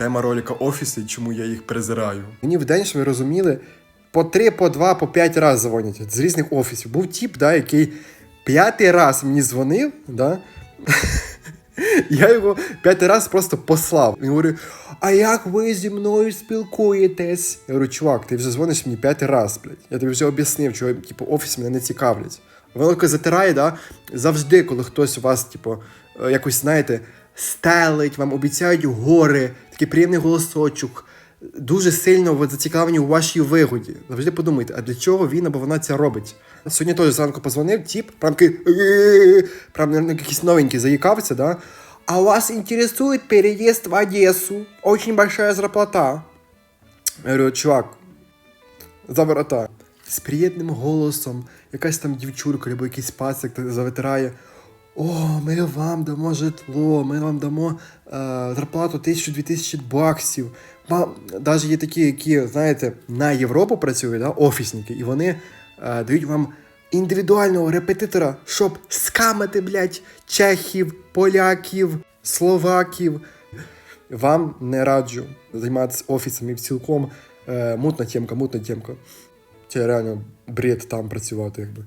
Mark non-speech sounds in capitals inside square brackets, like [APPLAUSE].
Тема ролика офіси, чому я їх презираю. Мені в день, щоб ви розуміли, по три, по два, по п'ять разів дзвонять з різних офісів. Був тіп, да, який п'ятий раз мені дзвонив, да. [LAUGHS] Я його п'ятий раз просто послав. Він говорить: а як ви зі мною спілкуєтесь? Я говорю, чувак, ти вже дзвониш мені п'ятий раз, блядь. Я тобі вже об'яснив, чого типу, офіс мене не цікавлять. Таке затирає, да? завжди, коли хтось у вас, типу, е, якось, знаєте, стелить, вам обіцяють гори, такий приємний голосочок, дуже сильно зацікавлені у вашій вигоді. Завжди подумайте, а для чого він або вона це робить? Сьогодні теж зранку позвонив, тіп, прям такий, прям якийсь новенький заїкався, да? А вас интересует переезд в Одессу? Очень большая зарплата. Я говорю, чувак, за ворота. З приємним голосом, якась там дівчурка, або якийсь пацик завитирає. О, ми вам дамо житло, ми вам дамо е, зарплату 1000-2000 баксів. Навіть є такі, які, знаєте, на Європу працюють, да, офісники, і вони е, дають вам індивідуального репетитора, щоб скамити, блядь, чехів, поляків, словаків. Вам не раджу займатися офісами цілком е, мутна тємка, мутна тємка. Це реально бред там працювати, якби.